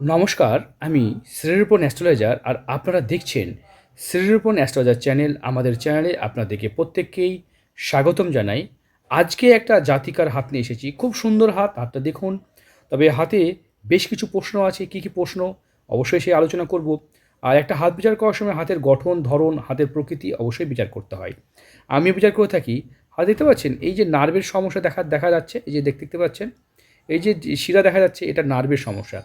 নমস্কার, আমি শ্রীরূপন অ্যাস্ট্রোলজার আর আপনারা দেখছেন শ্রীরূপন অ্যাস্ট্রোলজার চ্যানেল আমাদের চ্যানেলে আপনাদেরকে প্রত্যেককেই স্বাগতম জানাই। আজকে একটা জাতিকার হাত নিয়ে এসেছি, খুব সুন্দর হাত, হাতটা দেখুন। তবে হাতে বেশ কিছু প্রশ্ন আছে, কী কী প্রশ্ন? অবশ্যই সেই আলোচনা করব। আর একটা হাত বিচার করার সময় হাতের গঠন, ধরন, হাতের প্রকৃতি অবশ্যই বিচার করতে হয়। আমি বিচার করে থাকি, হাত দেখতে পাচ্ছেন, এই যে নার্ভের সমস্যা দেখা দেখা যাচ্ছে, এই যে দেখতে দেখতে পাচ্ছেন, এই যে শিরা দেখা যাচ্ছে, এটা নার্ভের সমস্যা।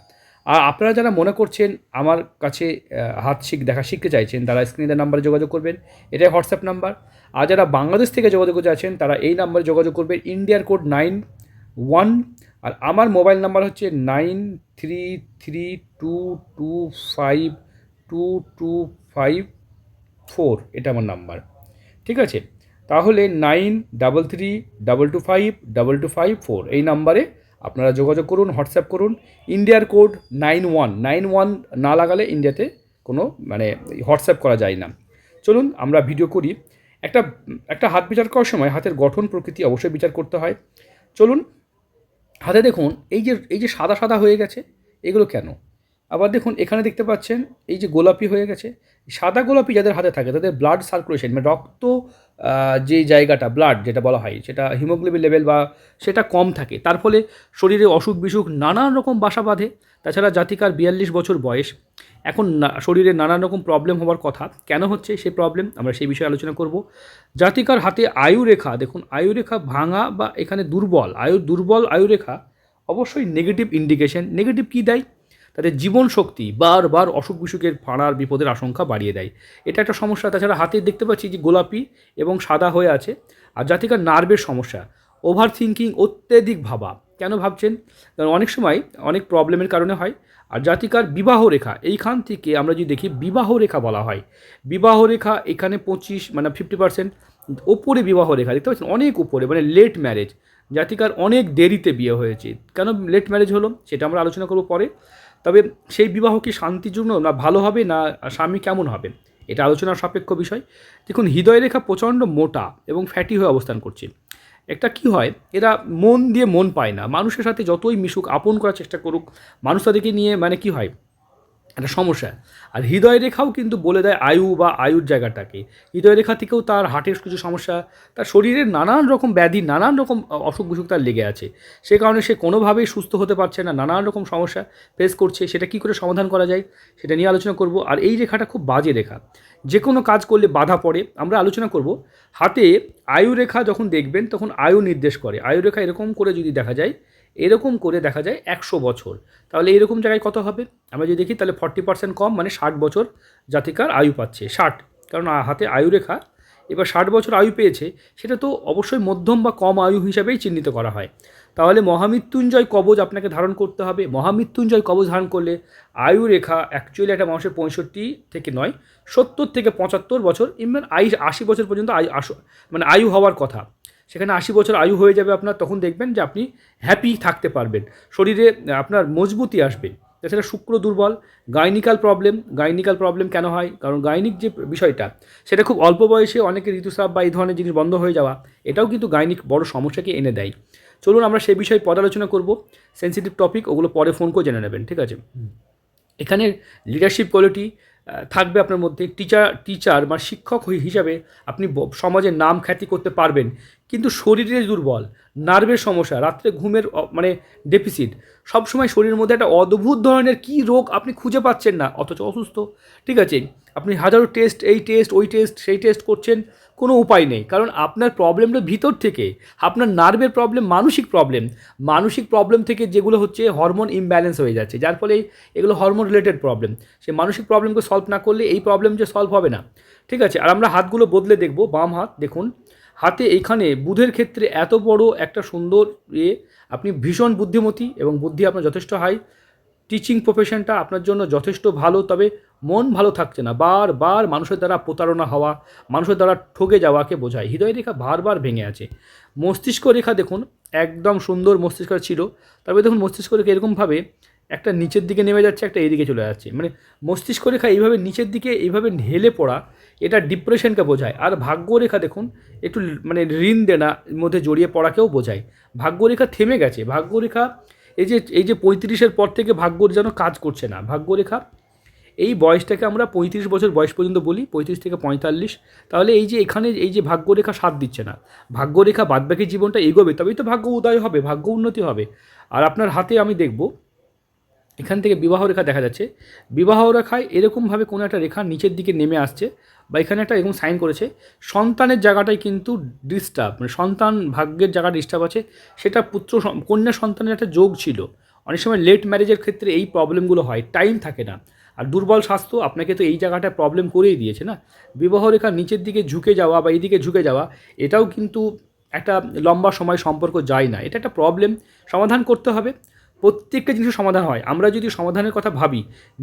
আর আপনারা যারা মনে করছেন আমার কাছে হাত শিখ, দেখা শিখতে চাইছেন, তারা স্ক্রিনের নাম্বারে যোগাযোগ করবেন। এটাই হোয়াটসঅ্যাপ নাম্বার আর যারা বাংলাদেশ থেকে যোগাযোগ করতে চাইছেন তারা এই নাম্বারে যোগাযোগ করবেন। ইন্ডিয়ার কোড নাইন ওয়ান আর আমার মোবাইল নাম্বার হচ্ছে nine three three two two five two two five four এটা আমার নাম্বার ঠিক আছে? তাহলে nine double three double two five double two five four এই নাম্বারে আপনারা যোগাযোগ করুন, হোয়াটসঅ্যাপ করুন। ইন্ডিয়ার code nine one. Nine one না লাগালে ইন্ডিয়াতে কোনো মানে হোয়াটসঅ্যাপ করা যায় না। চলুন আমরা ভিডিও করি। একটা একটা হাত বিচার করার সময় হাতের গঠন প্রকৃতি অবশ্যই বিচার করতে হয়। চলুন, হাতে দেখুন, এই যে এই যে সাদা সাদা হয়ে গেছে, এগুলো কেন? আবার দেখুন, এখানে দেখতে পাচ্ছেন, এই যে গোলাপি হয়ে গেছে। সাদা গোলাপি যাদের হাতে থাকে, তাদের ব্লাড সার্কুলেশন মানে রক্ত যে জায়গাটা ব্লাড যেটা বলা হয়, সেটা হিমোগ্লোবিন লেভেল বা সেটা কম থাকে। তার ফলে শরীরে অসুখ বিসুখ নানান রকম বাসা বাঁধে। তাছাড়া জাতিকার বিয়াল্লিশ বছর বয়স। এখন শরীরে নানান রকম প্রবলেম হওয়ার কথা। কেন হচ্ছে সেই প্রবলেম আমরা সেই বিষয়ে আলোচনা করব। জাতিকার হাতে আয়ু রেখা দেখুন আয়ু রেখা ভাঙা বা এখানে দুর্বল, আয়ু দুর্বল আয়ু রেখা অবশ্যই নেগেটিভ ইন্ডিকেশন নেগেটিভ কী দেয়? তাদের জীবন শক্তি বারবার অসুখ বিসুখের ফাঁড়ার বিপদের আশঙ্কা বাড়িয়ে দেয়। এটা একটা সমস্যা। তাছাড়া হাতে দেখতে পাচ্ছি যে গোলাপি এবং সাদা হয়ে আছে। আর জাতিকার নার্ভের সমস্যা ওভার থিঙ্কিং অত্যধিক ভাবা। কেন ভাবছেন? কারণ অনেক সময় অনেক প্রবলেমের কারণে হয়। আর জাতিকার বিবাহ রেখা, এইখান থেকে আমরা যদি দেখি, বিবাহ রেখা বলা হয়। বিবাহ রেখা এখানে পঁচিশ মানে ফিফটি পার্সেন্ট ওপরে বিবাহ রেখা। দেখতে পাচ্ছেন, অনেক উপরে মানে লেট ম্যারেজ জাতিকার অনেক দেরিতে বিয়ে হয়েছে। কেন লেট ম্যারেজ হলো? সেটা আমরা আলোচনা করব পরে। তবে সেই বিবাহ কি শান্তিপূর্ণ না ভালো হবে, না স্বামী কেমন হবে? এটা আলোচনার সাপেক্ষ বিষয়। দেখুন, হৃদয়রেখা প্রচণ্ড মোটা এবং ফ্যাটি হয়ে অবস্থান করছে। একটা কি হয়, এরা মন দিয়ে মন পায় না। মানুষের সাথে যতই মিশুক, আপন করার চেষ্টা করুক, মানুষ তাদেরকে নিয়ে মানে কি হয় একটা সমস্যা। আর হৃদয় রেখাও কিন্তু বলে দেয় আয়ু বা আয়ুর জায়গাটাকে। হৃদয় রেখা থেকেও তার হার্টের কিছু সমস্যা, তার শরীরের নানান রকম ব্যাধি, নানান রকম অসুখ বিসুখ তার লেগে আছে। সে কারণে সে কোনোভাবেই সুস্থ হতে পারছে না, নানান রকম সমস্যা ফেস করছে। সেটা কী করে সমাধান করা যায়, সেটা নিয়ে আলোচনা করব। আর এই রেখাটা খুব বাজে রেখা। যে কোনো কাজ করলে বাধা পড়ে। আমরা আলোচনা করব, হাতে আয়ু রেখা যখন দেখবেন, তখন আয়ু নির্দেশ করে। আয়ু রেখা এরকম করে যদি দেখা যায় এরকম করে দেখা যায় একশো বছর। তাহলে এরকম জায়গায় কত হবে? আমরা যদি দেখি, তাহলে ফর্টি পার্সেন্ট কম মানে ষাট বছর জাতিকার আয়ু পাচ্ছে, ষাট। কারণ হাতে আয়ু রেখা, এবার ষাট বছর আয়ু পেয়েছে, সেটা তো অবশ্যই মধ্যম বা কম আয়ু হিসাবেই চিহ্নিত করা হয়। তাহলে মহামৃত্যুঞ্জয় কবজ আপনাকে ধারণ করতে হবে। মহামৃত্যুঞ্জয় কবজ ধারণ করলে আয়ু রেখা অ্যাকচুয়ালি একটা মানুষের পঁয়ষট্টি থেকে নয়, সত্তর থেকে পঁচাত্তর বছর ইভেন আই আশি বছর পর্যন্ত আয়ু মানে আয়ু হওয়ার কথা। সেখানে আশি বছর আয়ু হয়ে যাবে আপনার তখন দেখবেন যে আপনি হ্যাপি থাকতে পারবেন। শরীরে আপনার মজবুতি আসবে। তাছাড়া শুক্র দুর্বল গাইনিকাল প্রবলেম গাইনিকাল প্রবলেম কেন হয়? কারণ গাইনিক যে বিষয়টা সেটা খুব অল্প বয়সে অনেকের ঋতুস্রাব বা এই ধরনের জিনিস বন্ধ হয়ে যাওয়া এটাও কিন্তু গাইনিক বড় সমস্যাকে এনে দেয়। চলুন আমরা সেই বিষয়ে পরে আলোচনা করব। সেন্সিটিভ টপিক ওগুলো পরে ফোন করে জেনে নেবেন ঠিক আছে? এখানে লিডারশিপ কোয়ালিটি থাকবে আপনার মধ্যে টিচার টিচার বা শিক্ষক হিসাবে আপনি সমাজের সমাজে নাম খ্যাতি করতে পারবেন। কিন্তু শরীরে দুর্বল, নার্ভের সমস্যা, রাত্রে ঘুমের মানে ডেফিসিট সবসময় শরীরের মধ্যে একটা অদ্ভুত ধরনের কি রোগ আপনি খুঁজে পাচ্ছেন না, অথচ অসুস্থ। ঠিক আছে, আপনি হাজারো টেস্ট এই টেস্ট ওই টেস্ট সেই টেস্ট করছেন কোনো উপায় নেই। কারণ আপনার প্রবলেমটা ভিতর থেকে, আপনার নার্ভের প্রবলেম মানসিক প্রবলেম মানসিক প্রবলেম থেকে যেগুলো হচ্ছে হরমোন ইমব্যালেন্স হয়ে যাচ্ছে, যার ফলে এগুলো হরমোন রিলেটেড প্রবলেম সে মানসিক প্রবলেমকে সলভ না করলে এই প্রবলেম যে সলভ হবে না। ঠিক আছে? আর আমরা হাতগুলো বদলে দেখব, বাম হাত, দেখুন। হাতে এইখানে বুধের ক্ষেত্রে এত বড় একটা সুন্দর ইয়ে আপনি ভীষণ বুদ্ধিমতী এবং বুদ্ধি আপনার যথেষ্ট হাই টিচিং প্রফেশনটা আপনার জন্য যথেষ্ট ভালো, তবে মন ভালো থাকছে না। বারবার মানুষের দ্বারা প্রতারণা হওয়া, মানুষের দ্বারা ঠকে যাওয়াকে বোঝায়। হৃদয় রেখা বারবার ভেঙে আছে। মস্তিষ্ক রেখা দেখুন, একদম সুন্দর মস্তিষ্ক ছিল। তবে দেখুন মস্তিষ্ক রেখা এরকমভাবে একটা নিচের দিকে নেমে যাচ্ছে, একটা এদিকে চলে যাচ্ছে। মানে মস্তিষ্ক রেখা এইভাবে নিচের দিকে এইভাবে ঢেলে পড়া, এটা ডিপ্রেশনকে বোঝায়। আর ভাগ্যরেখা দেখুন, একটু মানে ঋণ দেনা মধ্যে জড়িয়ে পড়াকেও বোঝায়। ভাগ্যরেখা থেমে গেছে। ভাগ্যরেখা এই যে এই যে পঁয়ত্রিশের পর থেকে ভাগ্যর যেন কাজ করছে না। ভাগ্যরেখা এই বয়সটাকে আমরা পঁয়ত্রিশ বছর বয়স পর্যন্ত বলি, পঁয়ত্রিশ থেকে পঁয়তাল্লিশ। তাহলে এই যে এখানে এই যে ভাগ্যরেখা সাথ দিচ্ছে না। ভাগ্যরেখা বাদবাকি জীবনটা এগোবে, তবেই তো ভাগ্য উদয় হবে, ভাগ্য উন্নতি হবে। আর আপনার হাতে আমি দেখব, এখান থেকে বিবাহ রেখা দেখা যাচ্ছে। বিবাহ রেখায় এরকমভাবে কোনো একটা রেখা নিচের দিকে নেমে আসছে বা এখানে একটা এরকম সাইন করেছে। সন্তানের জায়গাটাই কিন্তু ডিস্টার্ব মানে সন্তান ভাগ্যের জায়গা ডিস্টার্ব আছে। সেটা পুত্র কন্যা সন্তানের একটা যোগ ছিল। অনেক সময় লেট ম্যারেজের ক্ষেত্রে এই প্রবলেমগুলো হয় টাইম থাকে না। আর দুর্বল স্বাস্থ্য আপনাকে তো এই জায়গাটা প্রবলেম করেই দিয়েছে না? বিবাহ রেখা নিচের দিকে ঝুঁকে যাওয়া বা এইদিকে ঝুঁকে যাওয়া, এটাও কিন্তু একটা লম্বা সময় সম্পর্ক যায় না। এটা একটা প্রবলেম সমাধান করতে হবে। প্রত্যেকটা জিনিসের সমাধান হয়। আমরা যদি সমাধানের কথা ভাবি,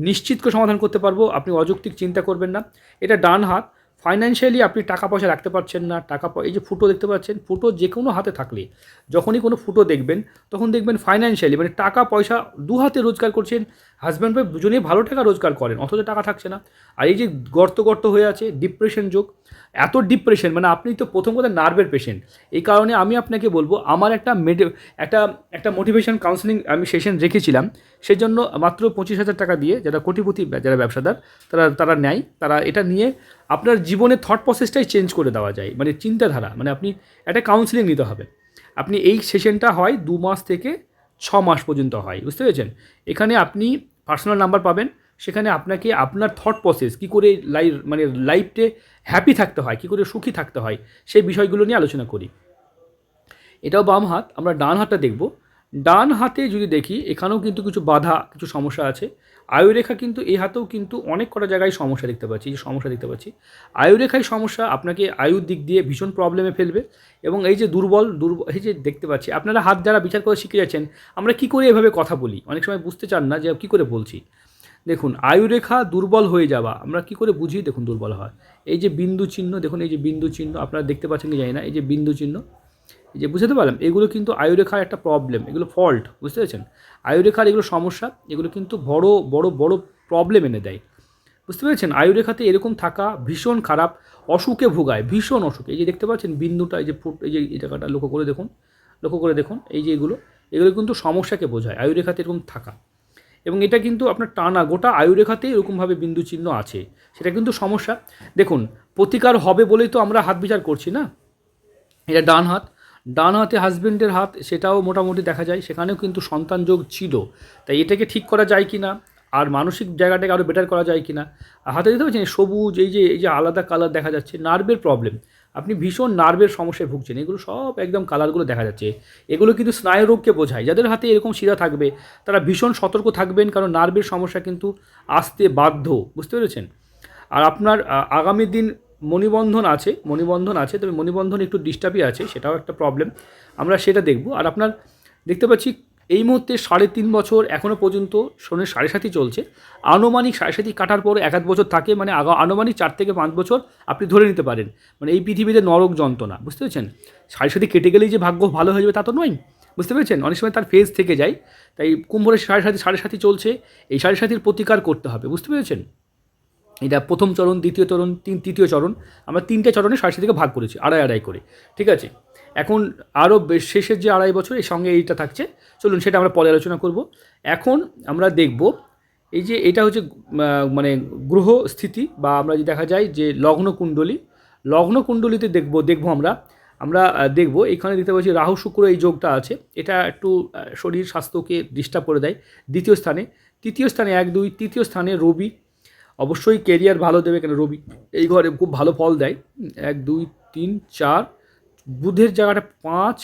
নিশ্চিত করে সমাধান করতে পারব, আপনি অযৌক্তিক চিন্তা করবেন না। এটা ডান হাত। ফাইন্যান্সিয়ালি আপনি টাকা পয়সা রাখতে পারছেন না। টাকা এই যে ফুটো দেখতে পাচ্ছেন, ফুটো যে কোনো হাতে থাকলে, যখনই কোনো ফুটো দেখবেন, তখন দেখবেন ফাইন্যান্সিয়ালি মানে টাকা পয়সা দু হাতে রোজগার করছেন হাজব্যান্ড ওয়াইফ দুজনেই ভালো টাকা রোজগার করেন, অথচ টাকা থাকছে না। আর এই যে গর্ত গর্ত হয়ে আছে ডিপ্রেশন যোগ, এত ডিপ্রেশন মানে আপনি তো প্রথম কথা নার্ভের পেশেন্ট এই কারণে আমি আপনাকে বলব, আমার একটা মেডে একটা একটা মোটিভেশন কাউন্সিলিং আমি সেশন রেখেছিলাম সেই জন্য মাত্র পঁচিশ হাজার টাকা দিয়ে যারা কোটিপতি যারা ব্যবসাদার, তারা তারা নেয়। তারা এটা নিয়ে আপনার জীবনের থট প্রসেসটাই চেঞ্জ করে দেওয়া যায় মানে চিন্তাধারা মানে আপনি একটা কাউন্সেলিং নিতে হবে। আপনি এই সেশনটা হয় দু মাস থেকে ছ মাস পর্যন্ত হয়, বুঝতে পেরেছেন? এখানে আপনি পার্সোনাল নাম্বার পাবেন, সেখানে আপনাকে আপনার থট প্রসেস কী করে লাইফ মানে লাইফটে হ্যাপি থাকতে হয়, কী করে সুখী থাকতে হয়, সেই বিষয়গুলো নিয়ে আলোচনা করি। এটাও বাম হাত, আমরা ডান হাতটা দেখব। ডান হাতে যদি দেখি, এখানেও কিন্তু কিছু বাধা, কিছু সমস্যা আছে। আয়ুরেখা কিন্তু এই হাতেও কিন্তু অনেক কটা জায়গায় সমস্যা দেখতে পাচ্ছি, যে সমস্যা দেখতে পাচ্ছি। আয়ুরেখায় সমস্যা আপনাকে আয়ুর দিক দিয়ে ভীষণ প্রবলেমে ফেলবে এবং এই যে দুর্বল দুর্বল এই যে দেখতে পাচ্ছি, আপনারা হাত যারা বিচার করে শিখে যাচ্ছেন, আমরা কী করে এভাবে কথা বলি? অনেক সময় বুঝতে চান না যে কী করে বলছি। দেখুন, আয়ুরেখা দুর্বল হয়ে যাওয়া, আমরা কি করে বুঝি দেখুন দুর্বল হয় এই যে বিন্দু চিহ্ন, দেখুন এই যে বিন্দু চিহ্ন, আপনারা দেখতে পাচ্ছেন কি জানি না, এই যে বিন্দু চিহ্ন। যে বুঝতে পারলাম, এগুলো কিন্তু আয়ুরেখার একটা প্রবলেম এগুলো ফল্ট বুঝতে পেরেছেন? আয়ুরেখার এগুলো সমস্যা, এগুলো কিন্তু বড় বড় বড় প্রবলেম এনে দেয়। বুঝতে পেরেছেন? আয়ুরেখাতে এরকম থাকা ভীষণ খারাপ, অসুখে ভোগায়, ভীষণ অসুখ। এই যে দেখতে পাচ্ছেন, বিন্দুটা, এই যে ফুট, এই যে এই জায়গাটা লক্ষ্য করে দেখুন, লক্ষ্য করে দেখুন, এই যে এগুলো এগুলো কিন্তু সমস্যাকে বোঝায়, আয়ুরেখাতে এরকম থাকা। এবং এটা কিন্তু আপনার টানা গোটা আয়ুরেখাতেই এরকমভাবে বিন্দু চিহ্ন আছে, সেটা কিন্তু সমস্যা। দেখুন, প্রতিকার হবে বলেই তো আমরা হাত বিচার করছি না? এটা ডান হাত ডান হাতে হাজবেন্ডের হাত, সেটাও মোটামুটি দেখা যায়। সেখানেও কিন্তু সন্তান যোগ ছিল। তাই এটাকে ঠিক করা যায় কি না আর মানসিক জায়গাটাকে আরও বেটার করা যায় কি না হাতে দেখতে পাচ্ছেন সবুজ, এই যে এই যে আলাদা কালার দেখা যাচ্ছে নার্ভের প্রবলেম আপনি ভীষণ নার্ভের সমস্যায় ভুগছেন। এগুলো সব একদম কালারগুলো দেখা যাচ্ছে। এগুলো কিন্তু স্নায়ুরোগকে বোঝায়। যাদের হাতে এরকম শিরা থাকবে, তারা ভীষণ সতর্ক থাকবেন, কারণ নার্ভের সমস্যা কিন্তু আসতে বাধ্য। বুঝতে পেরেছেন? আর আপনার আগামী দিন মণিবন্ধন আছে মণিবন্ধন আছে, তবে মণিবন্ধন একটু ডিস্টার্বই আছে, সেটাও একটা প্রবলেম আমরা সেটা দেখব। আর আপনার দেখতে পাচ্ছি, এই মুহূর্তে সাড়ে তিন বছর এখনও পর্যন্ত শনির সাড়ে সাতই চলছে। আনুমানিক সাড়ে সাথী কাটার পর এক আধ বছর থাকে মানে আনুমানিক চার থেকে পাঁচ বছর আপনি ধরে নিতে পারেন। মানে এই পৃথিবীতে নরক যন্ত্রণা, বুঝতে পেরেছেন? সাড়ে সাথী কেটে গেলেই যে ভাগ্য ভালো হয়ে যাবে তা তো নয়, বুঝতে পেরেছেন? অনেক সময় তার ফেজ থেকে যায়। তাই কুম্ভরের সাড়ে সাথী সাড়ে সাথী চলছে, এই সাড়ে সাতির প্রতিকার করতে হবে, বুঝতে পেরেছেন? এটা প্রথম চরণ, দ্বিতীয় চরণ, তিন তৃতীয় চরণ। আমরা তিনটে চরণে সাড়ে থেকে ভাগ করেছি, আড়াই আড়াই করে, ঠিক আছে? এখন আরও শেষের যে আড়াই বছর, এর সঙ্গে এইটা থাকছে। চলুন সেটা আমরা পরে আলোচনা করব। এখন আমরা দেখব এই যে এটা হচ্ছে মানে গ্রহ স্থিতি বা আমরা যে দেখা যায় যে লগ্ন কুণ্ডলী, লগ্ন কুণ্ডলিতে দেখব দেখব আমরা আমরা দেখব, এখানে দেখতে পাচ্ছি রাহু, শুক্র এই যোগটা আছে। এটা একটু শরীর স্বাস্থ্যকে ডিস্টার্ব করে দেয় দ্বিতীয় স্থানে। তৃতীয় স্থানে এক, দুই, তৃতীয় স্থানে রবি অবশ্যই কেরিয়ার ভালো দেবে কেন? রবি এই ঘরে খুব ভালো ফল দেয়। এক, দুই, তিন, চার, বুধের জায়গাটা পাঁচ,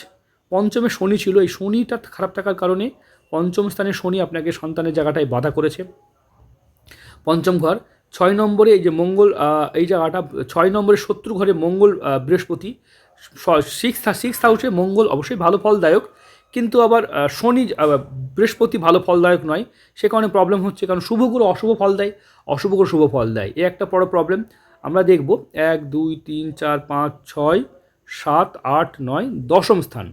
পঞ্চমে শনি ছিল। এই শনিটা খারাপ থাকার কারণে পঞ্চম স্থানে শনি আপনাকে সন্তানের জায়গাটায় বাধা করেছে। পঞ্চম ঘর, ছয় নম্বরে এই যে মঙ্গল এই জায়গাটা, ছয় নম্বরে শত্রু ঘরে মঙ্গল বৃহস্পতি সিক্স সিক্স হাউসে মঙ্গল অবশ্যই ভালো ফলদায়ক। কিন্তু আবার শনি বৃহস্পতি ভালো ফলদায়ক নয়। সে কারণে প্রবলেম হচ্ছে, কারণ শুভগুলো অশুভ ফল দেয় অশুভগুলো শুভ ফল দেয়। এ একটা বড় প্রবলেম আমরা দেখব, এক, দুই, তিন, চার, পাঁচ, ছয়, সাত, আট, নয়, দশম স্থান।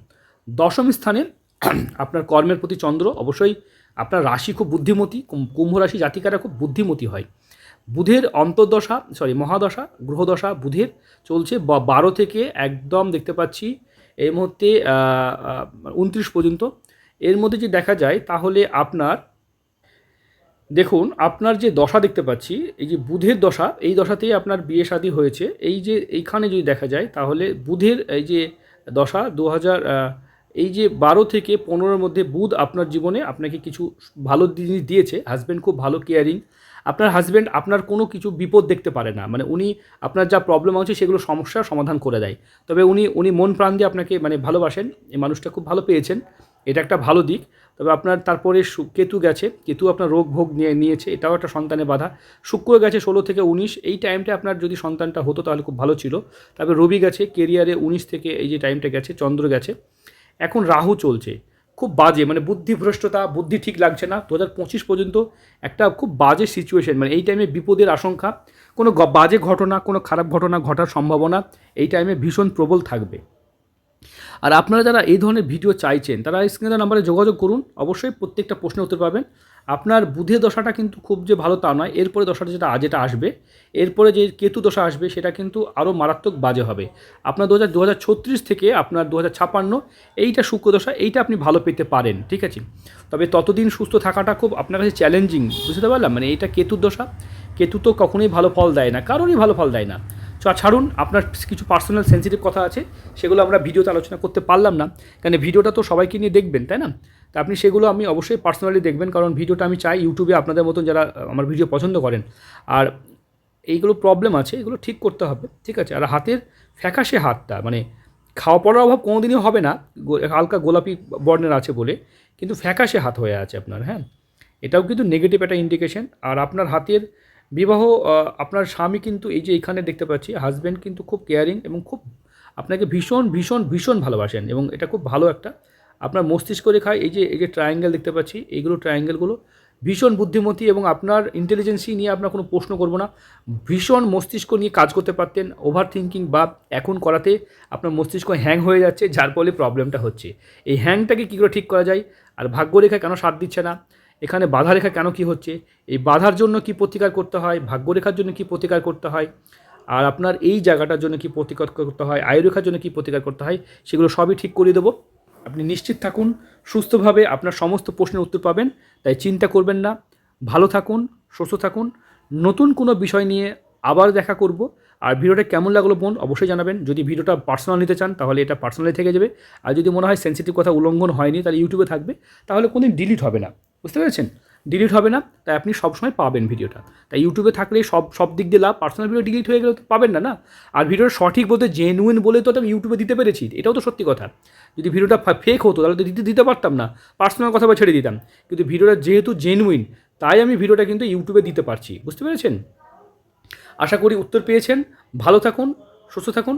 দশম স্থানে আপনার কর্মের প্রতি চন্দ্র, অবশ্যই আপনার রাশি খুব বুদ্ধিমতী কুম্ভ রাশি জাতিকারা খুব বুদ্ধিমতী হয়। বুধের অন্তর্দশা সরি মহাদশা, গ্রহদশা বুধের চলছে বারো থেকে একদম দেখতে পাচ্ছি এই মুহূর্তে উনত্রিশ পর্যন্ত। এর মধ্যে যে দেখা যায়, তাহলে আপনার, দেখুন, আপনার যে দশা দেখতে পাচ্ছি, এই যে বুধের দশা, এই দশাতেই আপনার বিয়ে শাদী হয়েছে। এই যে এইখানে যদি দেখা যায়, তাহলে বুধের এই যে দশা, দু হাজার এই যে বারো থেকে পনেরোর মধ্যে বুধ আপনার জীবনে আপনাকে কিছু ভালো জিনিস দিয়েছে। হাজব্যান্ড খুব ভালো কেয়ারিং আপনার হাজব্যান্ড আপনার কোনো কিছু বিপদ দেখতে পারে না। মানে উনি আপনার যা প্রবলেম আছে সেগুলো সমস্যার সমাধান করে দেয়। তবে উনি উনি মন প্রাণ দিয়ে আপনাকে মানে ভালোবাসেন, এই মানুষটা খুব ভালো পেয়েছেন। এটা একটা ভালো দিক। তবে আপনার তারপরে কেতু গেছে। কেতু আপনার রোগ ভোগ নিয়ে নিয়েছে, এটাও একটা সন্তানের বাধা। শুক্র গেছে ষোলো থেকে উনিশ। এই টাইমটা আপনার যদি সন্তানটা হতো তাহলে খুব ভালো ছিল। তারপরে রবি গেছে কেরিয়ারে উনিশ থেকে এই যে টাইমটা গেছে, চন্দ্র গেছে। এখন রাহু চলছে। খুব বাজে মানে বুদ্ধিভ্রষ্টতা, বুদ্ধি ঠিক লাগছে না। দু হাজার পঁচিশ পর্যন্ত একটা খুব বাজে সিচুয়েশন মানে এই টাইমে বিপদের আশঙ্কা। কোনো বাজে ঘটনা, কোনো খারাপ ঘটনা ঘটার সম্ভাবনা এই টাইমে ভীষণ প্রবল থাকবে। আর আপনারা যারা এই ধরনের ভিডিও চাইছেন, তারা স্ক্রিনে নাম্বারে যোগাযোগ করুন। অবশ্যই প্রত্যেকটা প্রশ্নের উত্তর পাবেন। আপনার বুধে দশাটা কিন্তু খুব যে ভালো তা নয়। এরপরে দশাটা যেটা যেটা আসবে, এরপরে যে কেতু দশা আসবে, সেটা কিন্তু আরও মারাত্মক বাজে হবে। আপনার দু হাজার ছত্রিশ থেকে আপনার দু হাজার ছাপান্ন, এইটা শুক্রদশা এইটা আপনি ভালো পেতে পারেন, ঠিক আছে? তবে ততদিন সুস্থ থাকাটা খুব আপনার কাছে চ্যালেঞ্জিং বুঝতে পারলাম? মানে এইটা কেতুর দশা। কেতু তো কখনোই ভালো ফল দেয় না, কারোরই ভালো ফল দেয় না। ছাড়ুন, আপনার কিছু পার্সোনাল সেন্সিটিভ কথা আছে, সেগুলো আমরা ভিডিওতে আলোচনা করতে পারলাম না। কারণ ভিডিওটা তো সবাইকে নিয়ে দেখবেন, তাই না? তা আপনি সেগুলো আমি অবশ্যই পার্সোনালি দেখবেন, কারণ ভিডিওটা আমি চাই ইউটিউবে আপনাদের মতন যারা আমার ভিডিও পছন্দ করেন। আর এইগুলো প্রবলেম আছে, এগুলো ঠিক করতে হবে, ঠিক আছে? আর হাতের ফ্যাকাশে হাতটা মানে খাওয়া পড়ার অভাব কোনোদিনই হবে না হালকা গোলাপি বর্ণের আছে বলে, কিন্তু ফ্যাকাশে হাত হয়ে আছে আপনার হ্যাঁ? এটাও কিন্তু নেগেটিভ একটা ইন্ডিকেশন আর আপনার হাতের বিবাহ আপনার স্বামী কিন্তু এই যে এখানে দেখতে পাচ্ছি হাজব্যান্ড কিন্তু খুব কেয়ারিং এবং খুব আপনাকে ভীষণ ভীষণ ভীষণ ভালোবাসেন এবং এটা খুব ভালো একটা আপনার মস্তিষ্ক রেখায় এই যে এই যে ট্রায়াঙ্গেল দেখতে পাচ্ছি এইগুলো ট্রায়াঙ্গেলগুলো ভীষণ বুদ্ধিমতী এবং আপনার ইন্টেলিজেন্সি নিয়ে আপনার কোনো প্রশ্ন করব না। ভীষণ মস্তিষ্ক নিয়ে কাজ করতে পারতেন ওভার থিঙ্কিং বা এখন করাতে আপনার মস্তিষ্ক হ্যাং হয়ে যাচ্ছে, যার ফলে প্রবলেমটা হচ্ছে। এই হ্যাংটাকে কী করে ঠিক করা যায়? আর ভাগ্যরেখা কেন সাথ দিচ্ছে না? এখানে বাধা রেখা কেন কি হচ্ছে? এই বাধার জন্য কি প্রতিকার করতে হয়? ভাগ্যরেখার জন্য কি প্রতিকার করতে হয়? আর আপনার এই জায়গাটার জন্য কি প্রতিকার করতে হয়? আয়ুরেখার জন্য কি প্রতিকার করতে হয়? সেগুলো সবই ঠিক করে দেবো। আপনি নিশ্চিত থাকুন, সুস্থভাবে আপনার সমস্ত প্রশ্নের উত্তর পাবেন, তাই চিন্তা করবেন না। ভালো থাকুন, সুস্থ থাকুন। নতুন কোনো বিষয় নিয়ে আবার দেখা করব। আর ভিডিওটা কেমন লাগল বোন অবশ্যই জানাবেন। যদি ভিডিওটা পার্সোনাল নিতে চান, তাহলে এটা পার্সোনালি থেকে যাবে। আর যদি মনে হয় সেন্সিটিভ কথা উল্লঙ্ঘন হয়নি, তাহলে ইউটিউবে থাকবে। তাহলে কোনোদিন ডিলিট হবে না। বুঝতে পেরেছেন? ডিলিট হবে না, তাই আপনি সবসময় পাবেন ভিডিওটা তাই ইউটিউবে থাকলে সব সব দিক দিয়ে লাভ পার্সোনাল ভিডিও ডিলিট হয়ে গেলে তো পাবেন না না? আর ভিডিওটা সঠিক বলতে জেনুইন বলে তো আমি ইউটিউবে দিতে পেরেছি, এটাও তো সত্যি কথা। যদি ভিডিওটা ফেক হতো, তাহলে তো দিতে দিতে পারতাম না পার্সোনাল কথা বা ছেড়ে দিতাম। কিন্তু ভিডিওটা যেহেতু জেনুইন তাই আমি ভিডিওটা কিন্তু ইউটিউবে দিতে পারছি, বুঝতে পেরেছেন? আশা করি উত্তর পেয়েছেন, ভালো থাকুন, সুস্থ থাকুন